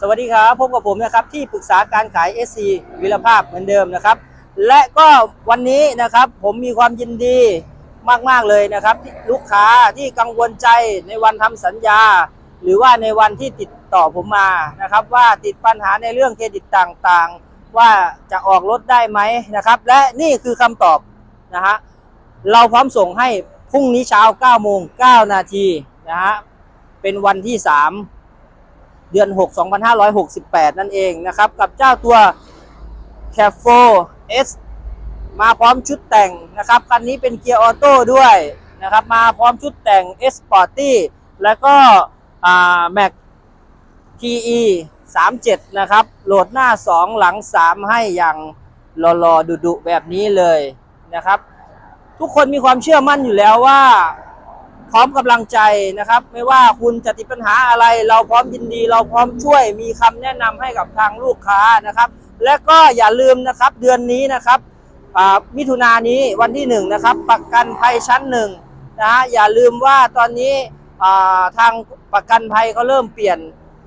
สวัสดีครับพบกับผมนะครับที่ปรึกษาการขาย SC วิรภาพเหมือนเดิมนะครับ และก็วันนี้นะครับผมมีความยินดีมาก ๆ เลยนะครับลูกค้าที่กังวลใจในวันทำสัญญา หรือว่าในวันที่ติดต่อผมมานะครับ ว่าติดปัญหาในเรื่องเครดิตต่างๆ ว่าจะออกรถได้ไหมนะครับ และนี่คือคำตอบนะฮะเราพร้อมส่งให้พรุ่งนี้เช้า9โมง9นาทีนะฮะเป็นวันที่ 3 เดือน 6 2568 นั่นเองนะครับ กับเจ้าตัว c a f o S มาพร้อมชุดแต่งนะครับ คันนี้เป็นเกียร์ออโต้ด้วยนะครับ มาพร้อมชุดแต่ง S Sporty แล้วก็แม็ก TE 37 นะครับ โหลดหน้า 2 หลัง 3 ให้อย่างรอๆดุๆแบบนี้เลยนะครับ ทุกคนมีความเชื่อมั่นอยู่แล้วว่า พร้อมกำลังใจนะครับ ไม่ว่าคุณจะติดปัญหาอะไร เราพร้อมยินดี เราพร้อมช่วยมีคำแนะนำให้กับทางลูกค้านะครับ และก็อย่าลืมนะครับเดือนนี้นะครับมิถุนายนนี้วันที่หนึ่งนะครับประกันภัยชั้นหนึ่งนะฮะอย่าลืมว่าตอนนี้ทางประกันภัยเขาเริ่มเปลี่ยน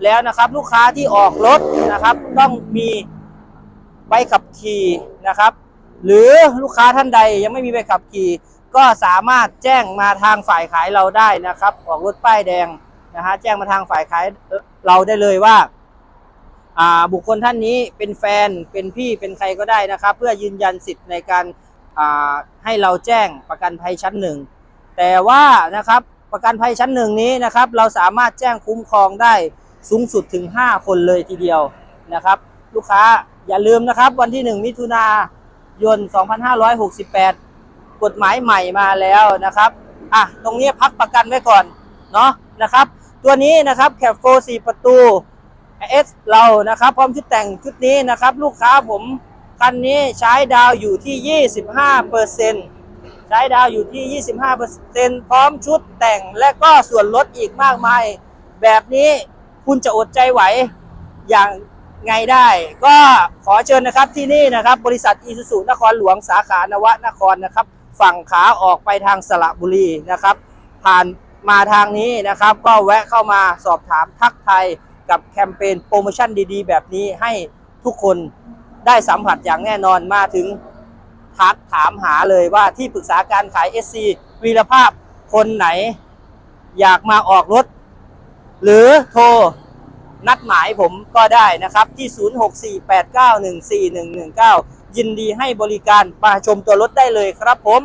แล้วนะครับลูกค้าที่ออกรถนะครับ ต้องมีใบขับขี่นะครับ หรือลูกค้าท่านใดยังไม่มีใบขับขี่ ก็สามารถแจ้งมาทางฝ่ายขายเราได้นะครับ ออกรถป้ายแดงนะฮะแจ้งมาทางฝ่ายขายเราได้เลยว่าบุคคลท่านนี้เป็นแฟนเป็นพี่เป็นใครก็ได้นะครับ เพื่อยืนยันสิทธิ์ในการาให้เราแจ้งประกันภัยชั้นหนึ่งแต่ว่านะครับประกันภัยชั้นหนึ่งนี้นะครับ เราสามารถแจ้งคุ้มครองได้สูงสุดถึง 5 คนเลยทีเดียวนะครับ ลูกค้าอย่าลืมนะครับ วันที่ 1 มิถุนายน 2568 กฎหมายใหม่มาแล้วนะครับอะตรงนี้พักประกันไว้ก่อนเนาะนะครับ ตัวนี้นะครับแคปโฟ4ประตู S เรานะครับ พร้อมชุดแต่งชุดนี้นะครับ ลูกค้าผมคันนี้ใช้ดาวอยู่ที่ 25เปอร์เซ็นต์ใช้ดาวอยู่ที่ 25เปอร์เซ็นต์พร้อมชุดแต่งและก็ส่วนลดอีกมากมาย แบบนี้คุณจะอดใจไหวอย่างไงได้ ก็ขอเชิญนะครับที่นี่นะครับ บริษัทอีซูซูนครหลวงสาขานวะนครนะครับ ฝั่งขาออกไปทางสระบุรีนะครับ ผ่านมาทางนี้นะครับ ก็แวะเข้ามาสอบถามทักไทยกับแคมเปญโปรโมชั่นดีๆ แบบนี้ให้ทุกคนได้สัมผัสอย่างแน่นอนมาถึงทักถามหาเลยว่าที่ปรึกษาการขาย SC วีรภาพคนไหนอยากมาออกรถ หรือโทรนัดหมายผมก็ได้นะครับ ที่ 0648914119 ยินดีให้บริการมาชมตัวรถได้เลยครับผม